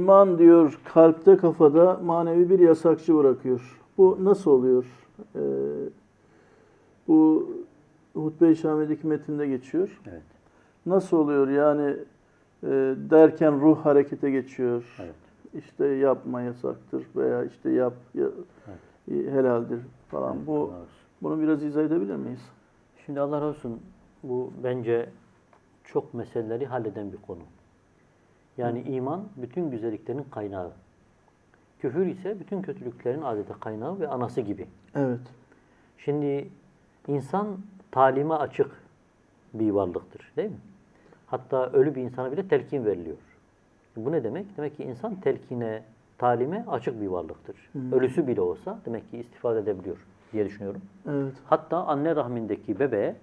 İman diyor kalpte kafada manevi bir yasakçı bırakıyor. Bu nasıl oluyor? Ee, bu Hutbe-i Şami'deki metinde geçiyor. Evet. Nasıl oluyor yani e, derken ruh harekete geçiyor. Evet. İşte yapma yasaktır veya işte yap ya, helaldir falan. Bu Allah olsun. bunu biraz izah edebilir miyiz? Şimdi Allah razı olsun bu bence çok meseleleri halleden bir konu. Yani iman bütün güzelliklerin kaynağı. Küfür ise bütün kötülüklerin adeta kaynağı ve anası gibi. Evet. Şimdi insan talime açık bir varlıktır değil mi? Hatta ölü bir insana bile telkin veriliyor. Bu ne demek? Demek ki insan telkine, talime açık bir varlıktır. Ölüsü bile olsa demek ki istifade edebiliyor diye düşünüyorum. Evet. Hatta anne rahmindeki bebeğe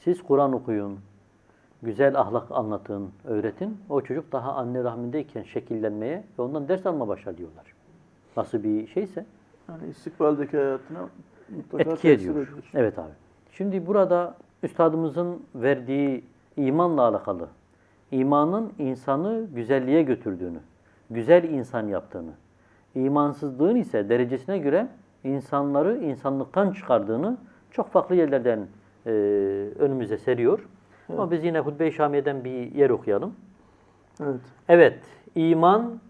siz Kur'an okuyun, güzel ahlak anlatın, öğretin. O çocuk daha anne rahmindeyken şekillenmeye ve ondan ders alma başlar diyorlar. Nasıl bir şeyse Yani istikbaldeki hayatına mutlaka etki ediyor. ediyor. Evet abi. Şimdi burada üstadımızın verdiği imanla alakalı, imanın insanı güzelliğe götürdüğünü, güzel insan yaptığını, imansızlığın ise derecesine göre insanları insanlıktan çıkardığını çok farklı yerlerden e, önümüze seriyor. Ama biz yine Hutbe-i Şamiye'den bir yer okuyalım. Evet. Evet, iman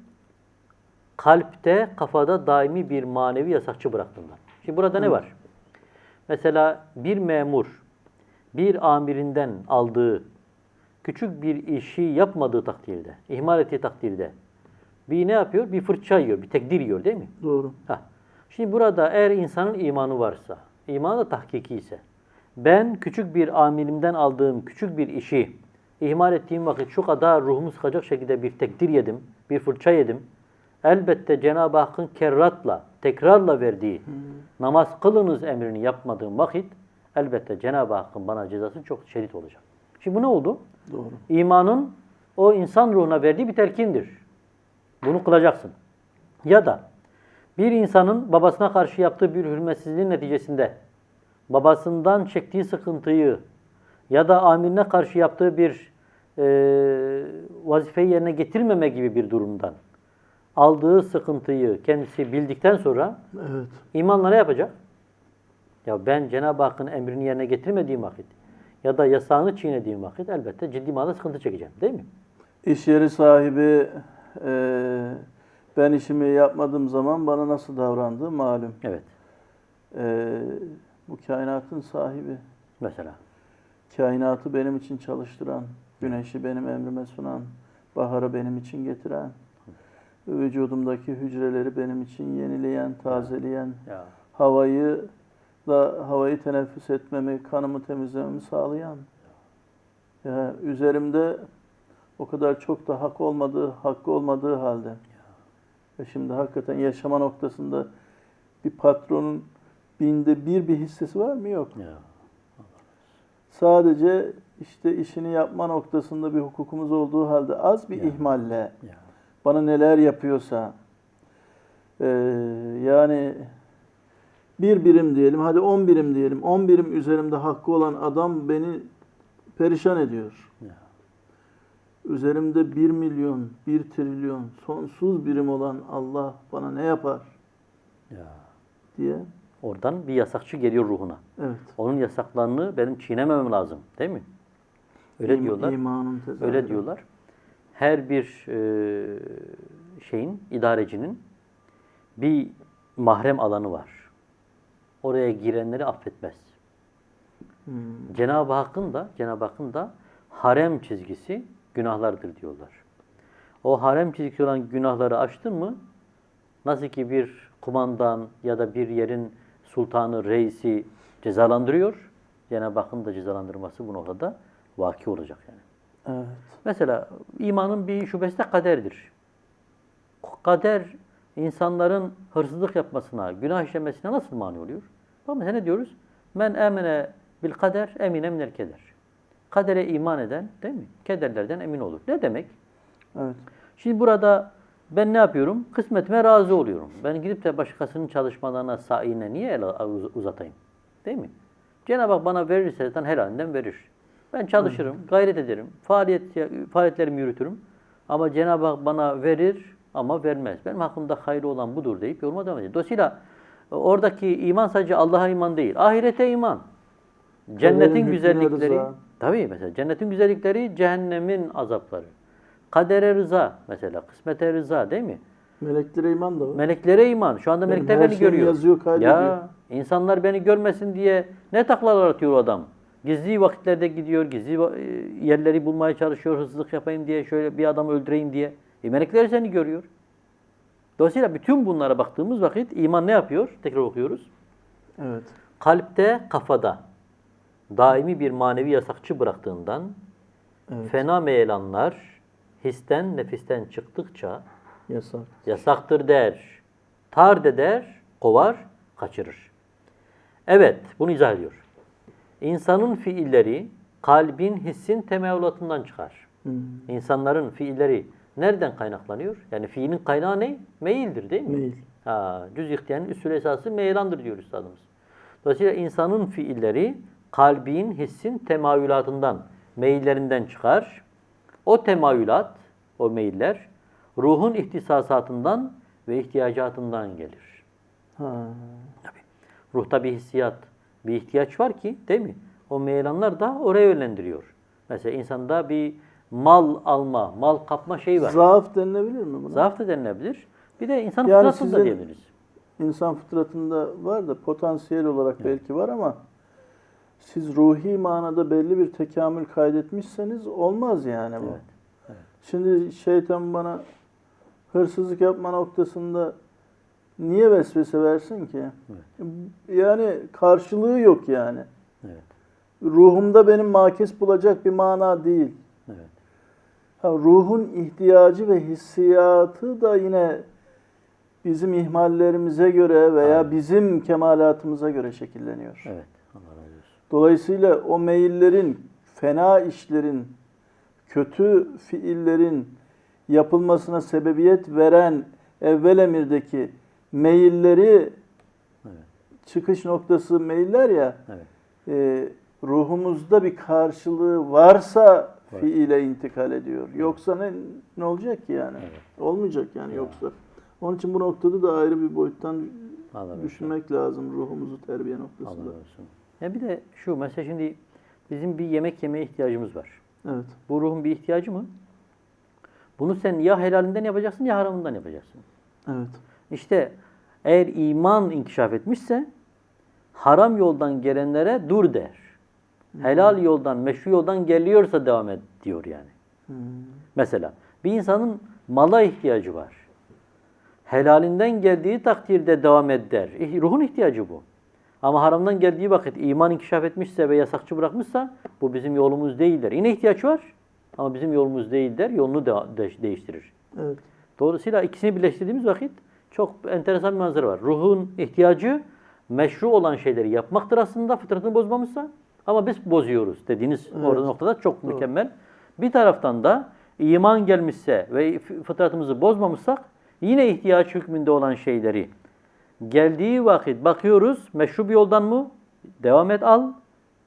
kalpte, kafada daimi bir manevi yasakçı bıraktığından. Şimdi burada ne var? Mesela bir memur bir amirinden aldığı küçük bir işi yapmadığı takdirde, ihmal ettiği takdirde bir ne yapıyor? Bir fırça yiyor, bir tekdir yiyor değil mi? Doğru. Hah. Şimdi burada eğer insanın imanı varsa, imanı da tahkiki ise, ben küçük bir amirimden aldığım küçük bir işi ihmal ettiğim vakit şu kadar ruhumu sıkacak şekilde bir tekdir yedim, bir fırça yedim. Elbette Cenab-ı Hakk'ın kerratla, tekrarla verdiği namaz kılınız emrini yapmadığım vakit elbette Cenab-ı Hakk'ın bana cezası çok şiddet olacak. Şimdi bu ne oldu? Doğru. İmanın o insan ruhuna verdiği bir telkindir. Bunu kılacaksın. Ya da bir insanın babasına karşı yaptığı bir hürmetsizliğin neticesinde babasından çektiği sıkıntıyı ya da amirine karşı yaptığı bir e, vazifeyi yerine getirmeme gibi bir durumdan aldığı sıkıntıyı kendisi bildikten sonra Evet. imanla ne yapacak? Ya ben Cenab-ı Hakk'ın emrini yerine getirmediğim vakit ya da yasağını çiğnediğim vakit elbette ciddi manada sıkıntı çekeceğim değil mi? İş yeri sahibi e, ben işimi yapmadığım zaman bana nasıl davrandığı malum. Evet. E, bu kainatın sahibi. Mesela. Kainatı benim için çalıştıran, güneşi benim emrime sunan, baharı benim için getiren, vücudumdaki hücreleri benim için yenileyen, tazeleyen, Ya. havayı da havayı teneffüs etmemi, kanımı temizlememi sağlayan. Ya üzerimde o kadar çok da hak olmadığı, hakkı olmadığı halde. Ve şimdi hakikaten yaşama noktasında bir patronun binde bir bir hissesi var mı? Yok. Ya. Sadece işte işini yapma noktasında bir hukukumuz olduğu halde az bir Ya. ihmalle Ya. bana neler yapıyorsa eee, yani bir birim diyelim hadi on birim diyelim on birim üzerimde hakkı olan adam beni perişan ediyor. Ya. Üzerimde bir milyon, bir trilyon sonsuz birim olan Allah bana ne yapar Ya. diye. Oradan bir yasakçı geliyor ruhuna. Evet. Onun yasaklarını benim çiğnememem lazım. Değil mi? Öyle İm- diyorlar. Öyle diyorlar. Her bir e, şeyin, idarecinin bir mahrem alanı var. Oraya girenleri affetmez. Hmm. Cenab-ı Hakk'ın da Cenab-ı Hakk'ın da harem çizgisi günahlardır diyorlar. O harem çizgisi olan günahları aştın mı nasıl ki bir kumandan ya da bir yerin sultanı, reisi cezalandırıyor, Cenab-ı Hakk'ın da cezalandırması bu noktada vaki olacak yani. Evet. Mesela imanın bir şubesi de kaderdir. Kader insanların hırsızlık yapmasına, günah işlemesine nasıl mani oluyor? Bak mesela ne diyoruz? Men emene bil kader emine minel keder. Kadere iman eden değil mi? Kederlerden emin olur. Ne demek? Evet. Şimdi burada ben ne yapıyorum? Kısmetime razı oluyorum. Ben gidip de başkasının çalışmalarına, saine niye el uz- uzatayım? Değil mi? Cenab-ı Hak bana verirse zaten helalinden verir. Ben çalışırım, gayret ederim, faaliyet, faaliyetlerimi yürütürüm. Ama Cenab-ı Hak bana verir ama vermez. Benim hakkımda hayırlı olan budur deyip yoluma devam ediyor. Dolayısıyla e, oradaki iman sadece Allah'a iman değil. Ahirete iman. Cennetin güzellikleri. Tabii mesela cennetin güzellikleri, cehennemin azapları. Kadere rıza mesela, kısmete rıza değil mi? Meleklere iman da var. Meleklere iman. Şu anda Benim melekler beni görüyor. yazıyor, kaydediyor. Ya insanlar beni görmesin diye ne taklalar atıyor adam. Gizli vakitlerde gidiyor, gizli e, yerleri bulmaya çalışıyor, hırsızlık yapayım diye, şöyle bir adamı öldüreyim diye. E melekler seni görüyor. Dolayısıyla bütün bunlara baktığımız vakit iman ne yapıyor? Tekrar okuyoruz. Evet. Kalpte, kafada daimi bir manevi yasakçı bıraktığından Evet. fena meyelanlar histen, nefisten çıktıkça Yasak. yasaktır der. Tard eder, kovar, kaçırır. Evet, bunu izah ediyor. İnsanın fiilleri kalbin, hissin temevlatından çıkar. Hmm. İnsanların fiilleri nereden kaynaklanıyor? Yani fiilin kaynağı ne? Meyildir değil mi? Meyil. Ha, cüz ihtiyanın üsül esası meyelandır diyor üstadımız. Dolayısıyla insanın fiilleri kalbin, hissin temayülatından, meyillerinden çıkar. O temayülat, o meyiller ruhun ihtisasatından ve ihtiyacatından gelir. Ha. Ruhta bir hissiyat, bir ihtiyaç var ki değil mi? O meyelanlar da oraya yönlendiriyor. Mesela insanda bir mal alma, mal kapma şeyi var. Zaaf denilebilir mi buna? Zaaf da denilebilir. Bir de insan Yani fıtratında diyebiliriz. İnsan fıtratında var da potansiyel olarak belki var ama siz ruhi manada belli bir tekamül kaydetmişseniz olmaz yani bu. Evet, Şimdi şeytan bana hırsızlık yapma noktasında niye vesvese versin ki? Yani karşılığı yok yani. Evet. Ruhumda benim makis bulacak bir mana değil. Evet. Ha, ruhun ihtiyacı ve hissiyatı da yine bizim ihmallerimize göre veya Aynen. bizim kemalatımıza göre şekilleniyor. Evet. Allah. Dolayısıyla o meyillerin, fena işlerin, kötü fiillerin yapılmasına sebebiyet veren evvel emirdeki meyilleri Evet. çıkış noktası meyiller ya Evet. e, ruhumuzda bir karşılığı varsa fiile intikal ediyor. Yoksa ne ne olacak ki yani? Evet. Olmayacak yani Ya. yoksa. Onun için bu noktada da ayrı bir boyuttan Allah düşünmek lazım ruhumuzu terbiye Allah noktasında. olsun. Ya bir de şu mesela şimdi bizim bir yemek yemeye ihtiyacımız var. Evet. Bu ruhun bir ihtiyacı mı? Bunu sen ya helalinden yapacaksın ya haramından yapacaksın. Evet. İşte eğer iman inkişaf etmişse haram yoldan gelenlere dur der. Helal yoldan, meşru yoldan geliyorsa devam et diyor yani. Hmm. Mesela bir insanın mala ihtiyacı var. Helalinden geldiği takdirde devam et der. Ruhun ihtiyacı bu. Ama haramdan geldiği vakit iman inkişaf etmişse ve yasakçı bırakmışsa bu bizim yolumuz değildir. Yine ihtiyaç var ama bizim yolumuz değil der. Yolunu de- de- değiştirir. Evet. Dolayısıyla ikisini birleştirdiğimiz vakit çok enteresan bir manzara var. Ruhun ihtiyacı meşru olan şeyleri yapmaktır aslında fıtratını bozmamışsa ama biz bozuyoruz dediğiniz Evet. orada noktada çok mükemmel. Bir taraftan da iman gelmişse ve fıtratımızı bozmamışsak yine ihtiyaç hükmünde olan şeyleri geldiği vakit bakıyoruz meşru bir yoldan mı? Devam et al.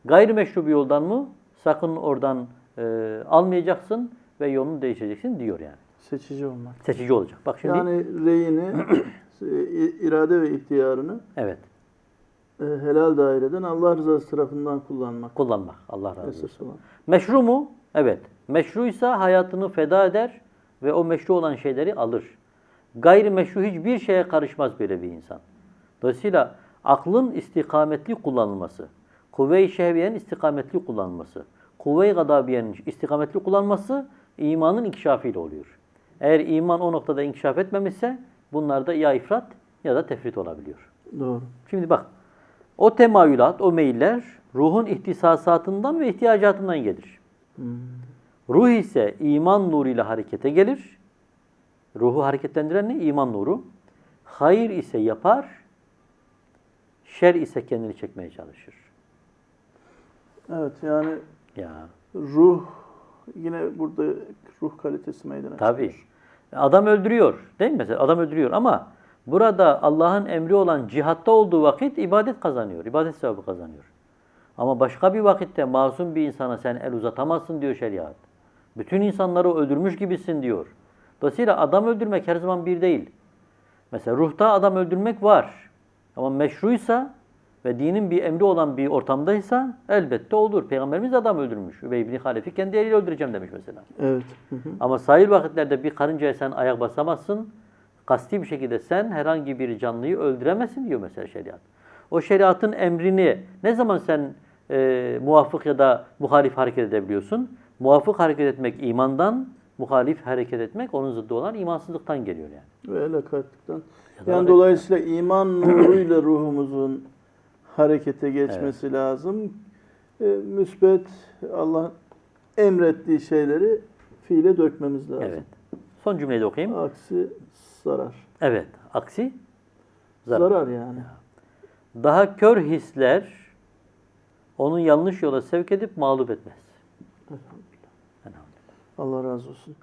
Gayrimeşru bir yoldan mı? Sakın oradan e, almayacaksın ve yolunu değiştireceksin diyor yani. Seçici olmak. Seçici olacak. Bak şimdi Yani reyini, i- irade ve ihtiyarını evet e, helal daireden Allah rızası tarafından kullanmak. kullanmak. Allah razı olsun. Esas olan. Meşru mu? Evet. Meşruysa hayatını feda eder ve o meşru olan şeyleri alır. Gayri meşru hiçbir şeye karışmaz böyle bir insan. Dolayısıyla aklın istikametli kullanılması, kuvve-i şehviyenin istikametli kullanılması, kuvve-i gadabiyenin istikametli kullanılması imanın inkişafıyla oluyor. Eğer iman o noktada inkişaf etmemişse bunlarda ya ifrat ya da tefrit olabiliyor. Doğru. Şimdi bak, o temayülat, o meyiller ruhun ihtisasatından ve ihtiyacatından gelir. Hmm. Ruh ise iman nuruyla harekete gelir. Ruhu hareketlendiren ne? İman nuru. Hayır ise yapar, şer ise kendini çekmeye çalışır. Evet yani Ya ruh yine burada ruh kalitesi meydana tabii. çıkıyor. Adam öldürüyor değil mi mesela? Adam öldürüyor ama burada Allah'ın emri olan cihatta olduğu vakit ibadet kazanıyor. ibadet sevabı kazanıyor. Ama başka bir vakitte masum bir insana sen el uzatamazsın diyor şeriat. Bütün insanları öldürmüş gibisin diyor. Dolayısıyla adam öldürmek her zaman bir değil. Mesela ruhta adam öldürmek var. Ama meşruysa ve dinin bir emri olan bir ortamdaysa elbette olur. Peygamberimiz adam öldürmüş. Übey bin Halef'i kendi eliyle öldüreceğim demiş mesela. Evet. Hı hı. Ama sahil vakitlerde bir karıncaya sen ayak basamazsın. Kasti bir şekilde sen herhangi bir canlıyı öldüremezsin diyor mesela şeriat. O şeriatın emrini ne zaman sen e, muvafık ya da muhalif hareket edebiliyorsun? Muvafık hareket etmek imandan, muhalif hareket etmek onun zıddı olan imansızlıktan geliyor yani. Ve lakaytlıktan. Ya Yani evet. dolayısıyla iman nuruyla ruhumuzun harekete geçmesi lazım. E, müsbet Allah emrettiği şeyleri fiile dökmemiz lazım. Evet. Son cümleyi de okuyayım. Aksi zarar. Evet. Aksi Zarar, zarar. yani. Daha kör hisler onu yanlış yola sevk edip mağlup etmez. Elhamdülillah. Allah razı olsun.